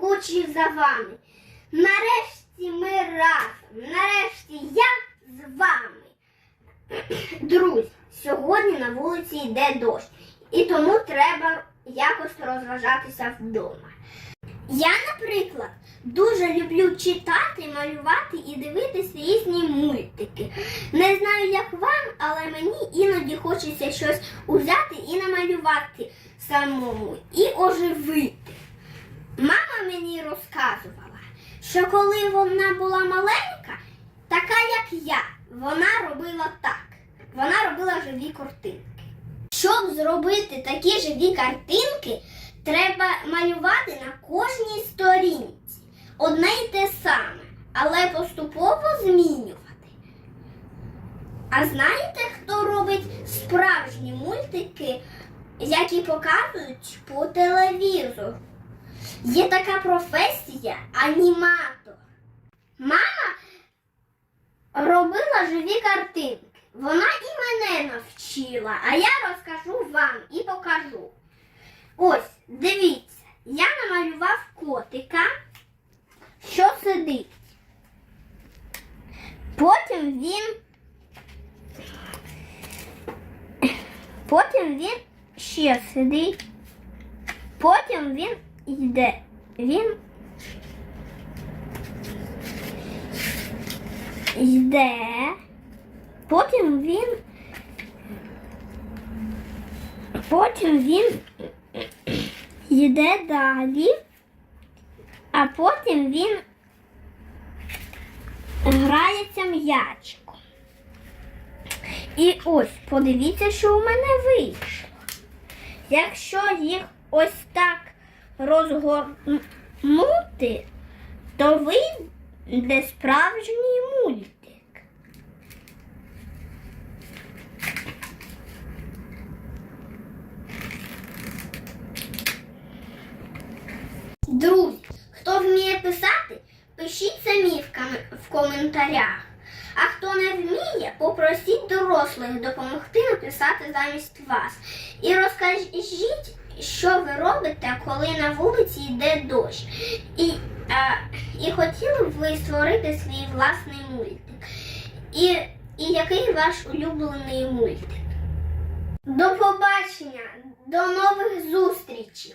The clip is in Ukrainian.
скучив за вами. Нарешті ми разом, нарешті я з вами. Друзі, сьогодні на вулиці йде дощ, і тому треба якось розважатися вдома. Я, наприклад, дуже люблю читати, малювати і дивитися різні мультики. Не знаю, як вам, але мені іноді хочеться щось узяти і намалювати самому і оживити. Мама мені розказувала, що коли вона була маленька, така як я, вона робила так. Вона робила живі картинки. Щоб зробити такі живі картинки, треба малювати на кожній сторінці одне й те саме, але поступово змінювати. А знаєте, хто робить справжні мультики, які показують по телевізору? Є така професія аніматор. Мама робила живі картинки. Вона і мене навчила, а я розкажу вам і покажу. Ось, дивіться, я намалював котика, що сидить. Потім він. Потім він ще сидить. Потім він йде. Він йде. Потім він. Потім він йде далі, а потім він грається м'ячиком. І ось, подивіться, що у мене вийшло. Якщо їх ось так розгорнути, то вийде справжній мультик. Друзі, хто вміє писати, пишіть самі в, коментарях. А хто не вміє, попросіть дорослих допомогти написати замість вас. І розкажіть, що ви робите, коли на вулиці йде дощ. І, а, і хотіли б ви створити свій власний мультик. І, і який ваш улюблений мультик? До побачення, до нових зустрічей!